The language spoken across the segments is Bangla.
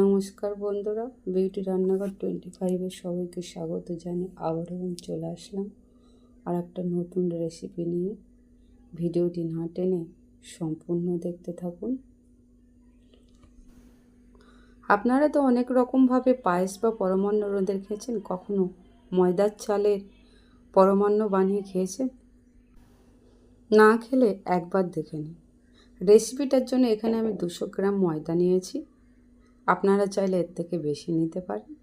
নমস্কার বন্ধুরা বিউটি রান্নাঘর টোয়েন্টি ফাইভের সবাইকে স্বাগত জানিয়ে আবারও আমি চলে আসলাম আর একটা নতুন রেসিপি নিয়ে। ভিডিওটি না টেনে সম্পূর্ণ দেখতে থাকুন। আপনারা তো অনেক রকমভাবে পায়েস বা পরমান্ন রোদের খেয়েছেন, কখনো ময়দার চালের পরমান্ন বানিয়ে খেয়েছেন? না খেলে একবার দেখে নিন। রেসিপিটার জন্য এখানে আমি দুশো গ্রাম ময়দা নিয়েছি। আপনারা চাইলে এর থেকে বেশি নিতে পারেন।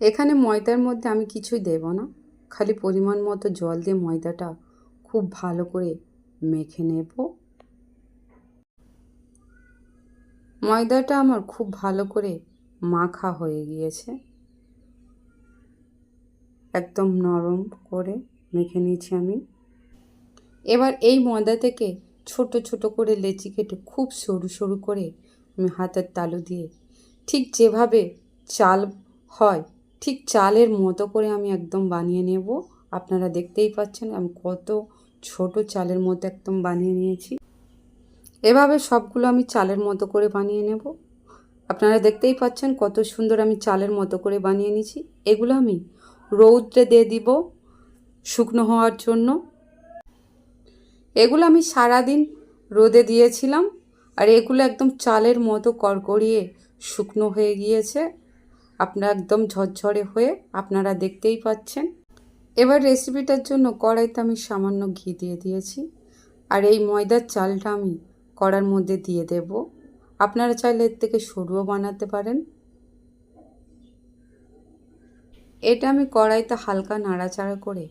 এখানে ময়দার মধ্যে আমি কিছুই দেব না। খালি পরিমাণ মতো জল দিয়ে ময়দাটা খুব ভালো করে মেখে নেব। ময়দাটা আমার খুব ভালো করে মাখা হয়ে গিয়েছে। একদম নরম করে মেখে নিয়েছি আমি। এবার এই ময়দা থেকে ছোট ছোট করে লেচি কেটে খুব সরু সরু করে হাতের তালু দিয়ে। ঠিক যেভাবে চাল হয়, ঠিক চালের মতো করে আমি একদম বানিয়ে নেব। আপনারা দেখতেই পাচ্ছেন আমি কত ছোট চালের মতো একদম বানিয়ে নিয়েছি। এভাবে সবগুলো আমি চালের মতো করে বানিয়ে নেব। আপনারা দেখতেই পাচ্ছেন কত সুন্দর আমি চালের মতো করে বানিয়ে নিয়েছি। এগুলো আমি রৌদ্রে দিয়ে দিব শুকনো হওয়ার জন্য। এগুলো আমি সারাদিন রোদে দিয়েছিলাম। আর এগুলো একদম চালের মতো কড়কড়িয়ে শুকনো হয়ে গিয়েছে। আপনার একদম ঝরঝরে হয়ে আপনারা দেখতেই পাচ্ছেন। এবার রেসিপিটার জন্য কড়াইতে আমি সামান্য ঘি দিয়ে দিয়েছি। আর এই ময়দার চালটা আমি কড়ার মধ্যে দিয়ে দেব। আপনারা চাইলে এর থেকে সরুও বানাতে পারেন। এটা আমি কড়াইতে হালকা নাড়াচাড়া করে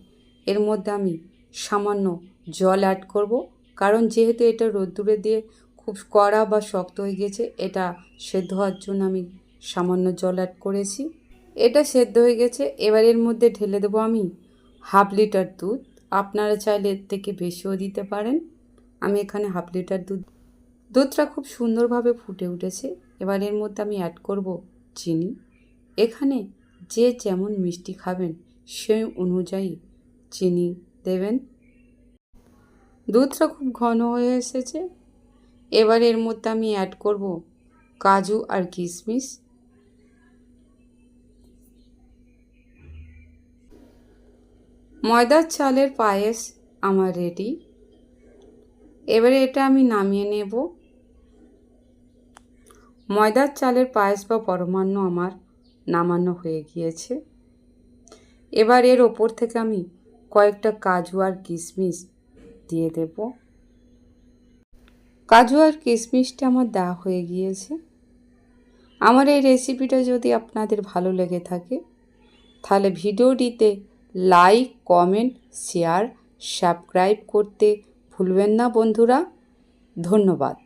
এর মধ্যে আমি সামান্য জল অ্যাড করব। কারণ যেহেতু এটা রোদ্দুরে দিয়ে খুব কড়া বা শক্ত হয়ে গেছে, এটা সেদ্ধ হওয়ার জন্য আমি সামান্য জল অ্যাড করেছি। এটা সেদ্ধ হয়ে গেছে, এবার এর মধ্যে ঢেলে দেবো আমি হাফ লিটার দুধ। আপনারা চাইলে এর থেকে বেশিও দিতে পারেন। আমি এখানে হাফ লিটার দুধ, দুধটা খুব সুন্দরভাবে ফুটে উঠেছে। এবার এর মধ্যে আমি অ্যাড করব চিনি। এখানে যে যেমন মিষ্টি খাবেন, সেই অনুযায়ী চিনি দেবেন। দুধটা খুব ঘন হয়ে এসেছে। এবার এর মধ্যে আমি অ্যাড করব কাজু আর কিশমিশ ময়দার চালের পায়েস আমার রেডি এবারে এটা আমি নামিয়ে নেব। ময়দার চালের পায়েস বা পরমান্ন আমার নামানো হয়ে গিয়েছে। এবার এর ওপর থেকে আমি কয়েকটা কাজু আর কিশমিশ দিয়ে দেব। কাজু আর কিশমিশটা আমার দেওয়া হয়ে গিয়েছে। আমার এই রেসিপিটা যদি আপনাদের ভালো লেগে থাকে, তাহলে ভিডিওটিতে লাইক কমেন্ট শেয়ার সাবস্ক্রাইব করতে ভুলবেন না বন্ধুরা। ধন্যবাদ।